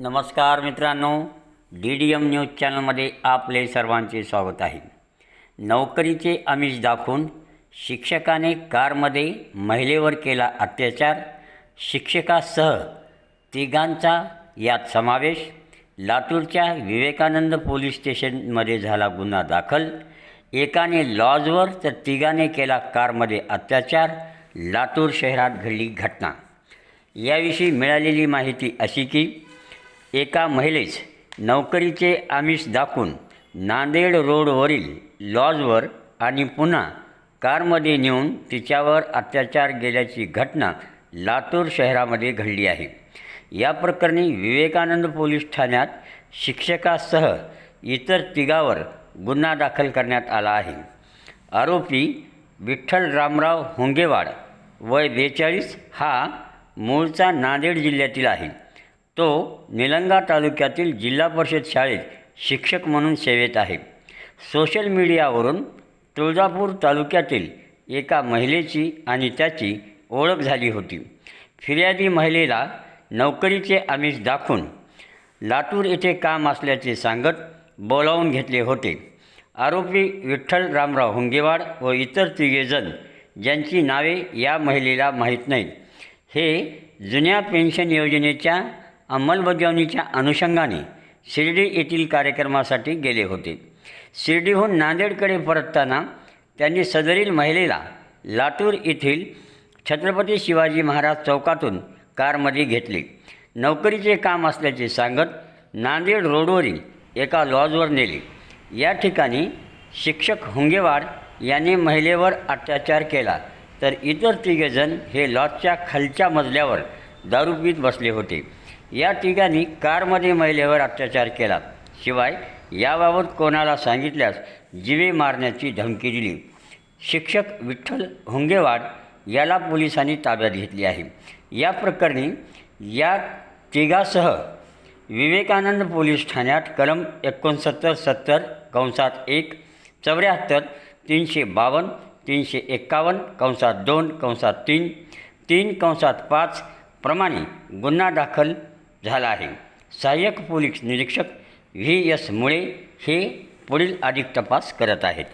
नमस्कार मित्रांनो D D M news चॅनलमध्ये आपले सर्वांचे स्वागत आहे. नोकरीचे आमिष दाखवून शिक्षकाने कारमध्ये महिलेवर केला अत्याचार. शिक्षकासह तिघांचा यात समावेश. लातूरच्या विवेकानंद पोलीस स्टेशनमध्ये झाला गुन्हा दाखल. एकाने लॉजवर तर तिघाने केला कारमध्ये अत्याचार. लातूर शहरात घडली घटना. याविषयी मिळालेली माहिती अशी की एका महिलेस नोकरीचे आमिष दाखवून नांदेड रोडवरील लॉजवर आणि पुन्हा कारमध्ये नेऊन तिच्यावर अत्याचार गेल्याची घटना लातूर शहरामध्ये घडली आहे. या प्रकरणी विवेकानंद पोलीस ठाण्यात शिक्षकासह इतर तिघावर गुन्हा दाखल करण्यात आला आहे. आरोपी विठ्ठल रामराव हुंगेवाड वय बेचाळीस हा मूळचा नांदेड जिल्ह्यातील आहे. तो निलंगा तालुक्यातील जिल्हा परिषद शाळेत शिक्षक म्हणून सेवेत आहे. सोशल मीडियावरून तुळजापूर तालुक्यातील एका महिलेची आणि त्याची ओळख झाली होती. फिर्यादी महिलेला नोकरीचे आमिष दाखवून लातूर येथे काम असल्याचे सांगत बोलावून घेतले होते. आरोपी विठ्ठल रामराव हुंगेवाड व इतर तिघेजण ज्यांची नावे या महिलेला माहीत नाहीत. हे जुन्या पेन्शन योजनेच्या अंमलबजावणीच्या अनुषंगाने शिर्डी येथील कार्यक्रमासाठी गेले होते. शिर्डीहून नांदेडकडे परतताना त्यांनी सदरील महिलेला लातूर येथील छत्रपती शिवाजी महाराज चौकातून कारमध्ये घेतले. नोकरीचे काम असल्याचे सांगत नांदेड रोडवरील एका लॉजवर नेले. या ठिकाणी शिक्षक हुंगेवाड यांनी महिलेवर अत्याचार केला. तर इतर तिघेजण हे लॉजच्या खालच्या मजल्यावर दारू पीत बसले होते. या तिघांनी कारमध्ये महिलेवर अत्याचार केला. शिवाय याबाबत कोणाला सांगितल्यास जिवे मारण्याची धमकी दिली. शिक्षक विठ्ठल हुंगेवाड याला पोलिसांनी ताब्यात घेतली आहे. या प्रकरणी या तिघासह विवेकानंद पोलीस ठाण्यात कलम एकोणसत्तर सत्तर कंसात एक चौऱ्याहत्तर तीनशे बावन्न तीनशे एक्कावन्न कंसात दोन कंसात तीन तीन कंसात पाच प्रमाणे गुन्हा दाखल झाला आहे. सहाय्यक पोलीस निरीक्षक व्ही एस मुळे हे पुढील अधिक तपास करत आहेत.